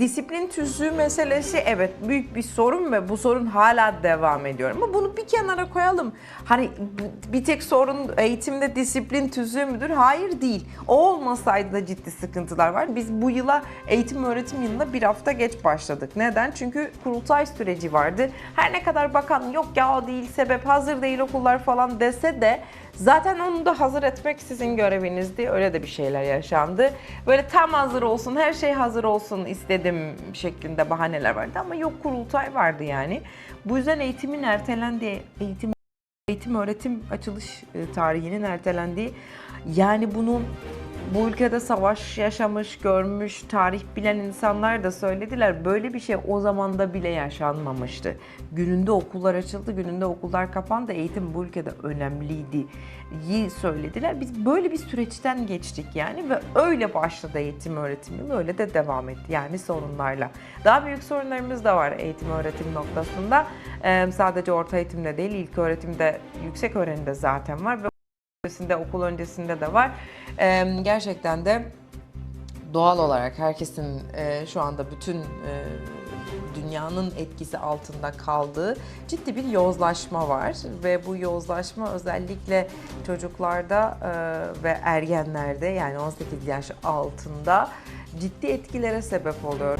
disiplin tüzüğü meselesi evet büyük bir sorun ve bu sorun hala devam ediyor. Ama bunu bir kenara koyalım. Hani bir tek sorun eğitimde disiplin tüzüğü müdür? Hayır değil. O olmasaydı da ciddi sıkıntılar var. Biz bu yıla eğitim öğretim yılında bir hafta geç başladık. Neden? Çünkü kurultay süreci vardı. Her ne kadar bakan yok ya değil sebep hazır değil okullar falan dese de Zaten onu da hazır etmek sizin görevinizdi. Öyle de bir şeyler yaşandı. Böyle tam hazır olsun, her şey hazır olsun istedim şeklinde bahaneler vardı ama yok kurultay vardı yani. Bu yüzden eğitimin ertelendiği, eğitim eğitim öğretim açılış e, tarihinin ertelendiği yani bunun bu ülkede savaş yaşamış, görmüş, tarih bilen insanlar da söylediler. Böyle bir şey o zamanda bile yaşanmamıştı. Gününde okullar açıldı, gününde okullar kapandı. Eğitim bu ülkede önemliydi. yi söylediler. Biz böyle bir süreçten geçtik yani ve öyle başladı eğitim öğretim yılı. Öyle de devam etti yani sorunlarla. Daha büyük sorunlarımız da var eğitim öğretim noktasında. Ee, sadece orta eğitimde değil, ilk öğretimde, yüksek öğrenimde zaten var ve öncesinde, okul öncesinde de var. Ee, gerçekten de doğal olarak herkesin e, şu anda bütün e, dünyanın etkisi altında kaldığı ciddi bir yozlaşma var ve bu yozlaşma özellikle çocuklarda e, ve ergenlerde yani 18 yaş altında ciddi etkilere sebep oluyor.